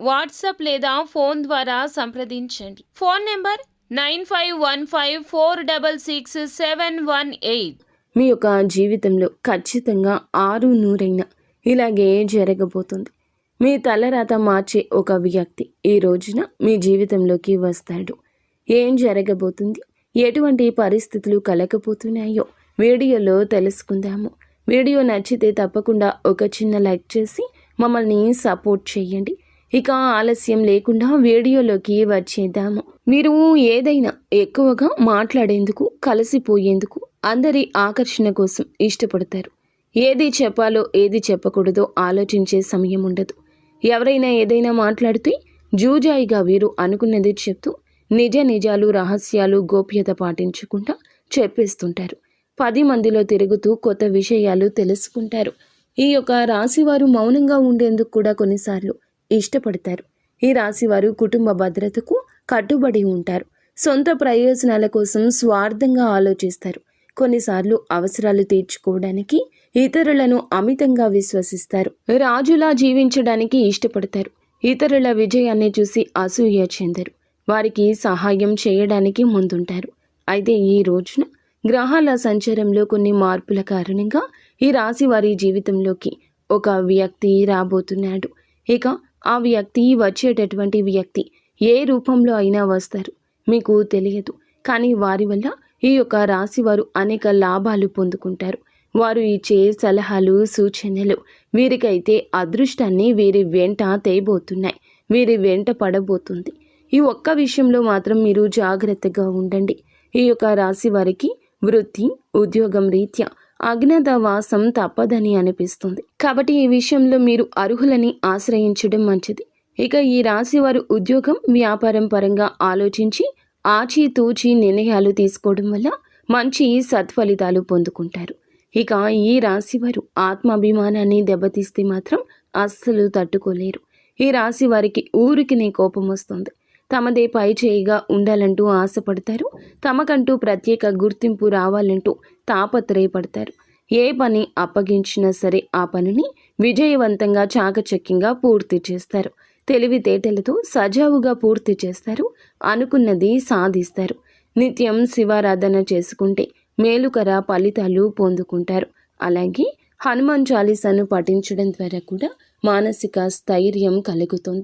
WhatsApp లేదా phone ద్వారా సంప్రదించండి. Phone number nine five one five four double six seven one eight. మీ యొక్క జీవితంలో ఖచ్చితంగా ఆరు నూరైన ఇలాగే జరగబోతుంది. మీ తలరాత మార్చే ఒక వ్యక్తి ఈ రోజున మీ జీవితంలోకి వస్తాడు. ఏం జరగబోతుంది? ఎటువంటి పరిస్థితులు కలగబోతున్నాయో వీడియోలో తెలుసుకుందాము. వీడియో నచ్చితే తప్పకుండా ఒక చిన్న లైక్ చేసి మమ్మల్ని సపోర్ట్ చేయండి. ఇక ఆలస్యం లేకుండా వీడియోలోకి వచ్చేద్దాము. మీరు ఏదైనా ఎక్కువగా మాట్లాడేందుకు కలిసిపోయేందుకు అందరి ఆకర్షణ కోసం ఇష్టపడతారు. ఏది చెప్పాలో ఏది చెప్పకూడదో ఆలోచించే సమయం ఉండదు. ఎవరైనా ఏదైనా మాట్లాడితే జూజాయిగా వీరు అనుకున్నది చెప్తూ నిజ నిజాలు రహస్యాలు గోప్యత పాటించకుండా చెప్పేస్తుంటారు. పది మందిలో తిరుగుతూ కొత్త విషయాలు తెలుసుకుంటారు. ఈ యొక్క రాశివారు మౌనంగా ఉండేందుకు కూడా కొన్నిసార్లు ఇష్టపడతారు. ఈ రాశివారు కుటుంబ భద్రతకు కట్టుబడి ఉంటారు. సొంత ప్రయోజనాల కోసం స్వార్థంగా ఆలోచిస్తారు. కొన్నిసార్లు అవసరాలు తీర్చుకోవడానికి ఇతరులను అమితంగా విశ్వసిస్తారు. రాజులా జీవించడానికి ఇష్టపడతారు. ఇతరుల విజయాన్ని చూసి అసూయ చెందరు. వారికి సహాయం చేయడానికి ముందుంటారు. అయితే ఈ రోజున గ్రహాల సంచారంలో కొన్ని మార్పుల కారణంగా ఈ రాశి వారి జీవితంలోకి ఒక వ్యక్తి రాబోతున్నాడు. ఇక ఆ వ్యక్తి వచ్చేటటువంటి వ్యక్తి ఏ రూపంలో అయినా వస్తారు. మీకు తెలియదు. కానీ వారి వల్ల ఈ యొక్క రాశి వారు అనేక లాభాలు పొందుకుంటారు. వారు ఇచ్చే సలహాలు సూచనలు వీరికైతే అదృష్టాన్ని వీరి వెంట తేబోతున్నాయి. వీరి వెంట పడబోతుంది. ఈ ఒక్క విషయంలో మాత్రం మీరు జాగ్రత్తగా ఉండండి. ఈ యొక్క రాశి వారికి వృత్తి ఉద్యోగం రీత్యా అజ్ఞాతవాసం తప్పదని అనిపిస్తుంది. కాబట్టి ఈ విషయంలో మీరు అర్హులని ఆశ్రయించడం మంచిది. ఇక ఈ రాశి వారు ఉద్యోగం వ్యాపారం పరంగా ఆలోచించి ఆచితూచి నిర్ణయాలు తీసుకోవడం వల్ల మంచి సత్ఫలితాలు పొందుకుంటారు. ఇక ఈ రాశి వారు ఆత్మాభిమానాన్ని దెబ్బతీస్తే మాత్రం అస్సలు తట్టుకోలేరు. ఈ రాశి వారికి ఊరికినే కోపం వస్తుంది. తమదే పై చేయిగా ఉండాలంటూ ఆశపడతారు. తమకంటూ ప్రత్యేక గుర్తింపు రావాలంటూ తాపత్రయపడతారు. ఏ పని అప్పగించినా సరే ఆ పనిని విజయవంతంగా చాకచక్యంగా పూర్తి చేస్తారు. తెలివితేటలతో సజావుగా పూర్తి చేస్తారు. అనుకున్నది సాధిస్తారు. నిత్యం శివారాధన చేసుకుంటే మేలుకర ఫలితాలు పొందుకుంటారు. అలాగే హనుమాన్ చాలీసాను పఠించడం ద్వారా కూడా మానసిక స్థైర్యం కలుగుతుంది.